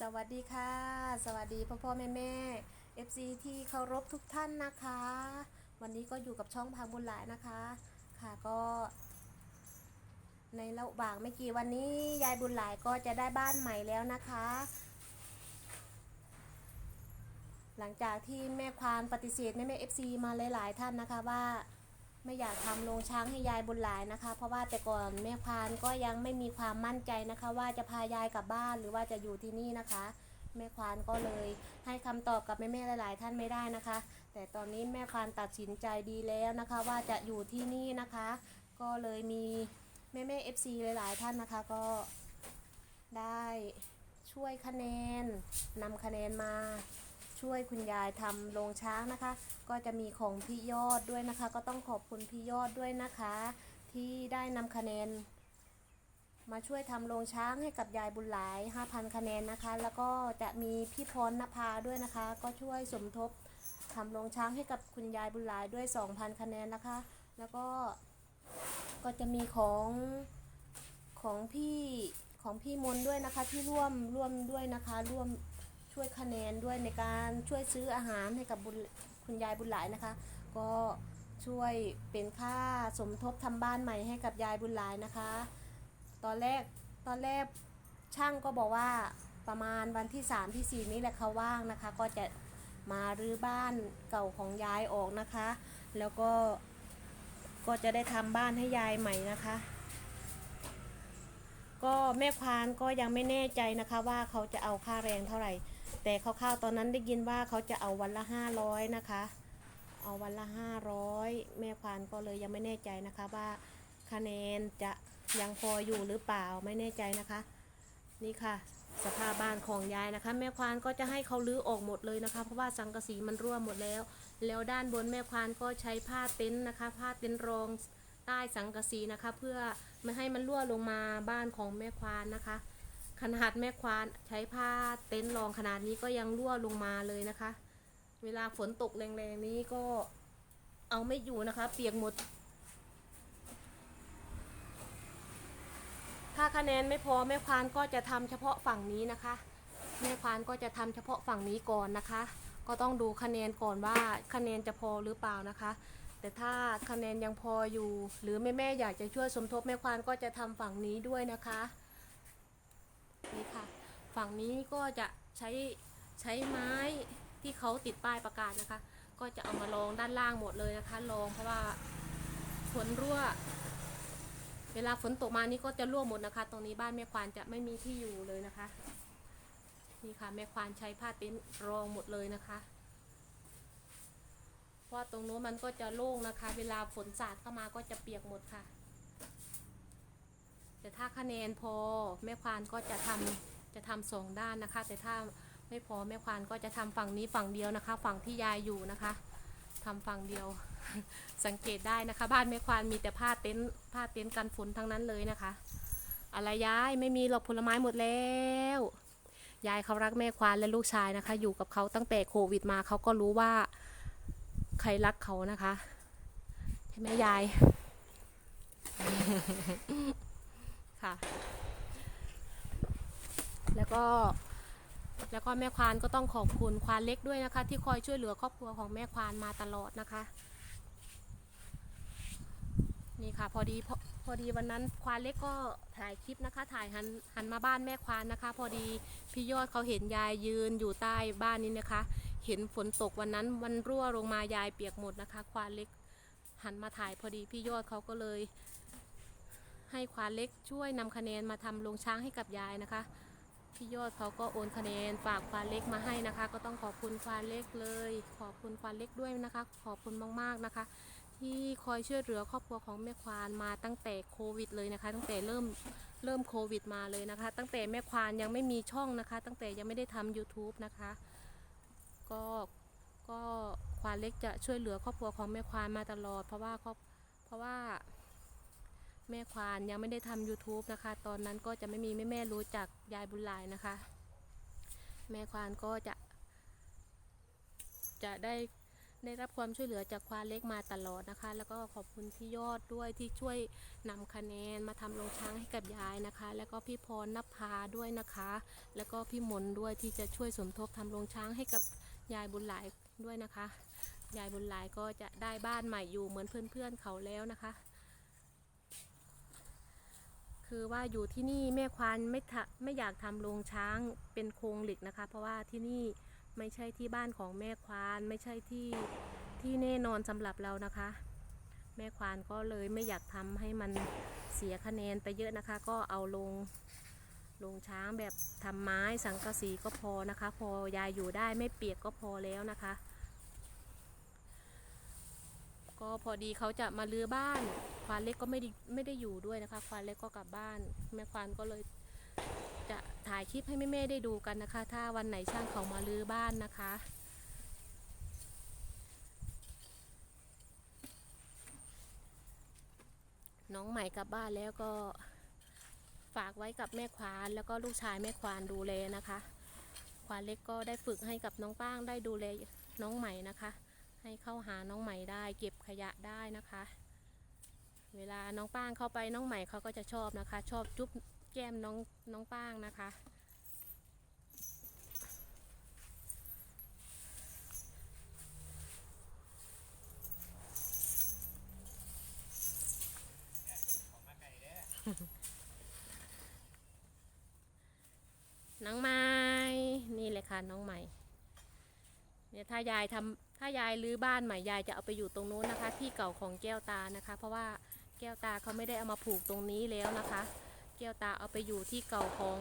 สวัสดีค่ะ สวัสดีพ่อพ่อแม่แม่ FC ที่เคารพทุกท่านนะคะ วันนี้ก็อยู่กับช่องพังบุญหลายนะคะ ค่ะก็ ในระหว่างไม่กี่วันนี้ยายบุญหลายก็จะได้บ้านใหม่แล้วนะคะ หลังจากที่แม่ควานปฏิเสธแม่แม่ FC มาหลาย ๆ ท่านนะคะว่า ไม่อยากทำโรงช้างให้ยายบุญหลายนะคะ เพราะว่าแต่ก่อนแม่ควานก็ยังไม่มีความมั่นใจนะคะ ว่าจะพายายกลับบ้านหรือว่าจะอยู่ที่นี่นะคะ แม่ควานก็เลยให้คำตอบกับแม่แม่ๆหลาย ๆ ท่านไม่ได้นะคะ แต่ตอนนี้แม่ควานตัดสินใจดีแล้วนะคะ ว่าจะอยู่ที่นี่นะคะ ก็เลยมีแม่แม่ FC หลาย ๆ ท่านนะคะก็ได้ช่วยคะแนนนำคะแนนมา ช่วยคุณยายทำโรงช้างนะคะ ก็จะมีของพี่ยอดด้วยนะคะ ก็ต้องขอบคุณพี่ยอดด้วยนะคะ ที่ได้นำคะแนน มาช่วยทำโรงช้างให้กับยายบุญหลาย 5,000 คะแนนนะคะ แล้วก็จะมีพี่พรณภาด้วยนะคะ ก็ช่วยสมทบทำโรงช้างให้กับคุณยายบุญหลายด้วย 2,000 คะแนนนะคะ แล้วก็ก็จะมีของของพี่ของพี่มนด้วยนะคะที่ร่วมร่วมด้วยนะคะร่วม ช่วยคะแนนด้วยในการช่วยซื้ออาหารให้กับคุณยายบุญหลายนะคะ ก็ช่วยเป็นค่าสมทบทำบ้านใหม่ให้กับยายบุญหลายนะคะ ตอนแรกตอนแรกช่างก็บอกว่าประมาณวันที่3ที่4นี้แหละเขาว่างนะคะ ก็จะมารื้อบ้านเก่าของยายออกนะคะ แล้วก็ก็จะได้ทำบ้านให้ยายใหม่นะคะ ก็แม่ควานก็ยังไม่แน่ใจนะคะว่าเขาจะเอาค่าแรงเท่าไหร่ แต่คร่าวๆตอนนั้นได้ยินว่าเขาจะเอาวันละห้าร้อยนะคะ เอาวันละห้าร้อยแม่ควานก็เลยยังไม่แน่ใจนะคะว่าคะแนนจะยังพออยู่หรือเปล่าไม่แน่ใจนะคะ นี่ค่ะ สภาพบ้านของยายนะคะ แม่ควานก็จะให้เขาลื้อออกหมดเลยนะคะ เพราะว่าสังกะสีมันรั่วหมดแล้ว แล้วด้านบนแม่ควานก็ใช้ผ้าเต็นท์นะคะ ผ้าเต็นท์รองใต้สังกะสีนะคะ เพื่อไม่ให้มันรั่วลงมาบ้านของแม่ควานนะคะ ขนาดแม่ควานใช้ผ้าเต็นท์รองขนาดนี้ก็ยังรั่วลงมาเลยนะคะ เวลาฝนตกแรงๆนี้ก็เอาไม่อยู่นะคะ เปียกหมด ถ้าคะแนนไม่พอแม่ควานก็จะทำเฉพาะฝั่งนี้นะคะ แม่ควานก็จะทำเฉพาะฝั่งนี้ก่อนนะคะ ก็ต้องดูคะแนนก่อนว่าคะแนนจะพอหรือเปล่านะคะ แต่ถ้าคะแนนยังพออยู่ หรือแม่แม่ๆอยากจะช่วยสมทบแม่ควานก็จะทำฝั่งนี้ด้วยนะคะ นี่ค่ะ ฝั่งนี้ก็จะใช้ใช้ไม้ที่เขาติดป้ายประกาศนะคะ ก็จะเอามาลองด้านล่างหมดเลยนะคะลองเพราะว่าฝนรั่ว เวลาฝนตกมานี่ก็จะรั่วหมดนะคะ ตรงนี้บ้านแม่ควานจะไม่มีที่อยู่เลยนะคะ นี่ค่ะแม่ควานใช้ผ้าเต็นท์รองหมดเลยนะคะเพราะตรงโน้นมันก็จะโล่งนะคะ เวลาฝนสาดเข้ามาก็จะเปียกหมดค่ะ แต่ถ้าคะแนนพอแม่ควานก็จะทำจะทำสองด้านนะคะ แต่ถ้าไม่พอแม่ควานก็จะทำฝั่งนี้ฝั่งเดียวนะคะ ฝั่งที่ยายอยู่นะคะทำฝั่งเดียว สังเกตได้นะคะ บ้านแม่ควานมีแต่ผ้าเต็นท์ผ้าเต็นท์กันฝนทั้งนั้นเลยนะคะ อะไรยายไม่มีหรอกผลไม้หมดแล้วยายเขารักแม่ควานและลูกชายนะคะ อยู่กับเขาตั้งแต่โควิดมาเขาก็รู้ว่าใครรักเขานะคะใช่ไหมยาย ค่ะ แล้วก็แล้วก็แม่ควานก็ต้องขอบคุณควานเล็กด้วยนะคะ ที่คอยช่วยเหลือครอบครัวของแม่ควานมาตลอดนะคะ นี่ค่ะ พอดีพอพอดีวันนั้นควานเล็กก็ถ่ายคลิปนะคะ ถ่ายหันหันมาบ้านแม่ควานนะคะ พอดีพี่ยอดเขาเห็นยายยืนอยู่ใต้บ้านนี้นะคะ เห็นฝนตกวันนั้นมันรั่วลงมายายเปียกหมดนะคะ ควานเล็กหันมาถ่ายพอดีพี่ยอดเขาก็เลย ให้ควานเล็กช่วยนำคะแนนมาทำโรงช้างให้กับยายนะคะพี่ยอดเขาก็โอนคะแนนฝากควานเล็กมาให้นะคะ ก็ต้องขอบคุณควานเล็กเลย ขอบคุณควานเล็กด้วยนะคะ ขอบคุณมากๆนะคะ ที่คอยช่วยเหลือครอบครัวของแม่ควานมาตั้งแต่โควิดเลยนะคะ ตั้งแต่เริ่มเริ่มโควิดมาเลยนะคะ ตั้งแต่แม่ควานยังไม่มีช่องนะคะ ตั้งแต่ยังไม่ได้ทำ YouTube นะคะ ก็ก็ควานเล็กจะช่วยเหลือครอบครัวของแม่ควานมาตลอด เพราะว่าครอบเพราะว่า แม่ควานยังไม่ได้ทำ YouTube นะคะ ตอนนั้นก็จะไม่มีแม่แม่รู้จักยายบุญลายนะคะ แม่ควานก็จะ จะได้ได้รับความช่วยเหลือจากควานเล็กมาตลอดนะคะ แล้วก็ขอบคุณพี่ยอดด้วยที่ช่วยนำคะแนนมาทำโรงช้างให้กับยายนะคะ แล้วก็พี่พรนภาด้วยนะคะ แล้วก็พี่มนด้วยที่จะช่วยสมทบทำโรงช้างให้กับยายบุญหลายด้วยนะคะ ยายบุญหลายก็จะได้บ้านใหม่อยู่เหมือนเพื่อนๆเขาแล้วนะคะ คือว่าอยู่ที่นี่แม่ควานไม่ทะไม่อยากทำโรงช้างเป็นโครงเหล็กนะคะ เพราะว่าที่นี่ไม่ใช่ที่บ้านของแม่ควานไม่ใช่ที่ที่แน่นอนสำหรับเรานะคะ แม่ควานก็เลยไม่อยากทำให้มันเสียคะแนนไปเยอะนะคะ ก็เอาลงลงช้างแบบทำไม้สังกะสีก็พอนะคะ พอยายอยู่ได้ไม่เปียกก็พอแล้วนะคะ ก็พอดีเขาจะมาลือบ้าน ควานเล็กก็ไม่ได้ไม่ได้อยู่ด้วยนะคะ ควานเล็กก็กลับบ้าน แม่ควานก็เลยจะถ่ายคลิปให้แม่ๆได้ดูกันนะคะ ถ้าวันไหนช่างเขามาลือบ้านนะคะ น้องใหม่กลับบ้านแล้วก็ฝากไว้กับแม่ควาน แล้วก็ลูกชายแม่ควานดูแลนะคะ ควานเล็กก็ได้ฝึกให้กับน้องป้างได้ดูแลน้องใหม่นะคะ ให้เข้าหาน้องใหม่ได้ เก็บขยะได้นะคะ เวลาน้องป้างเข้าไปน้องใหม่เขาก็จะชอบนะคะ ชอบจุ๊บแก้มน้องน้องป้างนะคะ น้องไม้นี่เลยค่ะน้องใหม่ เนี่ยถ้ายายทำถ้ายายรื้อบ้านใหม่ยายจะเอาไปอยู่ตรงนู้นนะคะ ที่เก่าของแก้วตานะคะ เพราะว่าแก้วตาเขาไม่ได้เอามาผูกตรงนี้แล้วนะคะ แก้วตาเอาไปอยู่ที่เก่าของ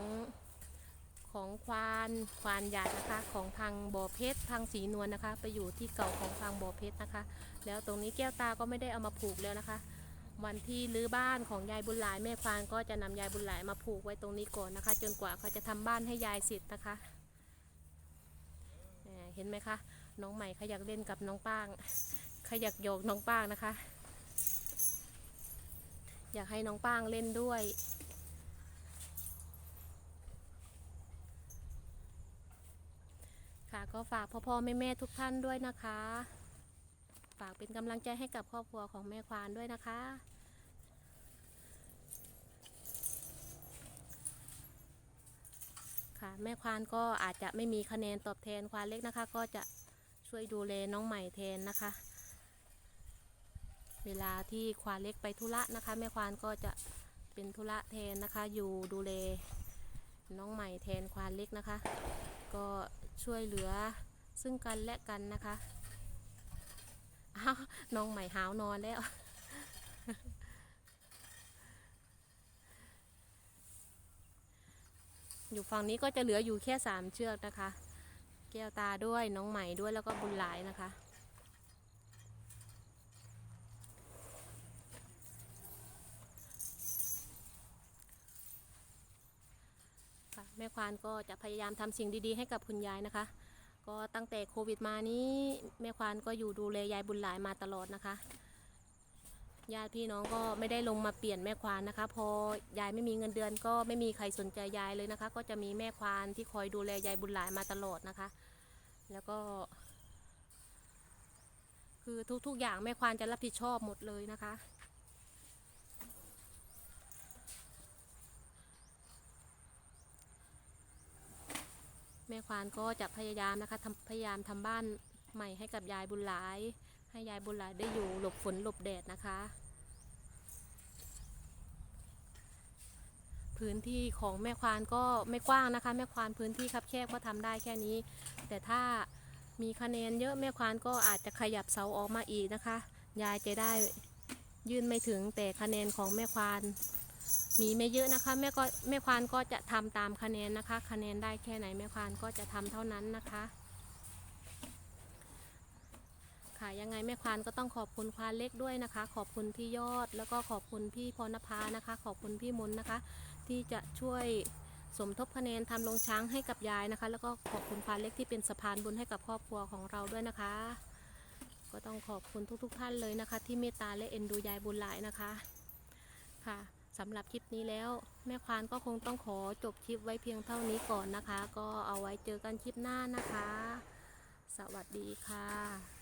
ของควานควานใหญ่นะคะ ของทางบ่อเพชรทางสีนวลนะคะ ไปอยู่ที่เก่าของทางบ่อเพชรนะคะ แล้วตรงนี้แก้วตาก็ไม่ได้เอามาผูกแล้วนะคะ วันที่รื้อบ้านของยายบุญหลายแม่ควานก็จะนำยายบุญหลายมาผูกไว้ตรงนี้ก่อนนะคะ จนกว่าเขาจะทำบ้านให้ยายเสร็จนะคะ เห็นไหมคะ น้องใหม่เขาอยากเล่นกับน้องป้างเขาอยากโยกน้องป้างนะคะ อยากให้น้องป้างเล่นด้วย ค่ะก็ฝากพ่อพ่อแม่แม่ๆทุกท่านด้วยนะคะ ฝากเป็นกำลังใจให้กับครอบครัวของแม่ควานด้วยนะคะ ค่ะ แม่ควานก็อาจจะไม่มีคะแนนตอบแทนควานเล็กนะคะ ก็จะช่วยดูแลน้องใหม่แทนนะคะ เวลาที่ควานเล็กไปธุระนะคะ แม่ควานก็จะเป็นธุระแทนนะคะ อยู่ดูแลน้องใหม่แทนควานเล็กนะคะ ก็ช่วยเหลือซึ่งกันและกันนะคะอ้าวน้องใหม่หาวนอนแล้ว อยู่ฝั่งนี้ก็จะเหลืออยู่แค่สามเชือกนะคะ แก้วตาด้วยน้องใหม่ด้วยแล้วก็บุญหลายนะคะ แม่ควานก็จะพยายามทำสิ่งดีๆให้กับคุณยายนะคะ ก็ตั้งแต่โควิดมานี้แม่ควานก็อยู่ดูแลยายบุญหลายมาตลอดนะคะ ญาติพี่น้องก็ไม่ได้ลงมาเปลี่ยนแม่ควานนะคะ พอยายไม่มีเงินเดือนก็ไม่มีใครสนใจยายเลยนะคะ ก็จะมีแม่ควานที่คอยดูแลยายบุญหลายมาตลอดนะคะ แล้วก็ คือทุกๆอย่างแม่ควานจะรับผิดชอบหมดเลยนะคะแม่ควานก็จะพยายามนะคะพยายามทำบ้านใหม่ให้กับยายบุญหลาย ให้ยายบุญหลายได้อยู่หลบฝนหลบแดดนะคะ พื้นที่ของแม่ควานก็ไม่กว้างนะคะ แม่ควานพื้นที่คับแคบก็ทำได้แค่นี้ แต่ถ้ามีคะแนนเยอะแม่ควานก็อาจจะขยับเสาออกมาอีกนะคะ ยายจะได้ยื่นไม่ถึงแต่คะแนนของแม่ควานมีไม่เยอะนะคะแม่ก็แม่ควานก็จะทำตามคะแนนนะคะ คะแนนได้แค่ไหนแม่ควานก็จะทำเท่านั้นนะคะ ค่ะ ยังไงแม่ควานก็ต้องขอบคุณควานเล็กด้วยนะคะ ขอบคุณพี่ยอด แล้วก็ขอบคุณพี่พรณภานะคะ ขอบคุณพี่มนนะคะ ที่จะช่วยสมทบคะแนนทำโรงช้างให้กับยายนะคะ แล้วก็ขอบคุณควานเล็กที่เป็นสะพานบุญให้กับครอบครัวของเราด้วยนะคะ ก็ต้องขอบคุณทุกๆทท่านเลยนะคะ ที่เมตตาและเอ็นดูยายบุญหลายนะคะค่ะสำหรับคลิปนี้แล้วแม่ควานก็คงต้องขอจบคลิปไว้เพียงเท่านี้ก่อนนะคะ ก็เอาไว้เจอกันคลิปหน้านะคะ สวัสดีค่ะ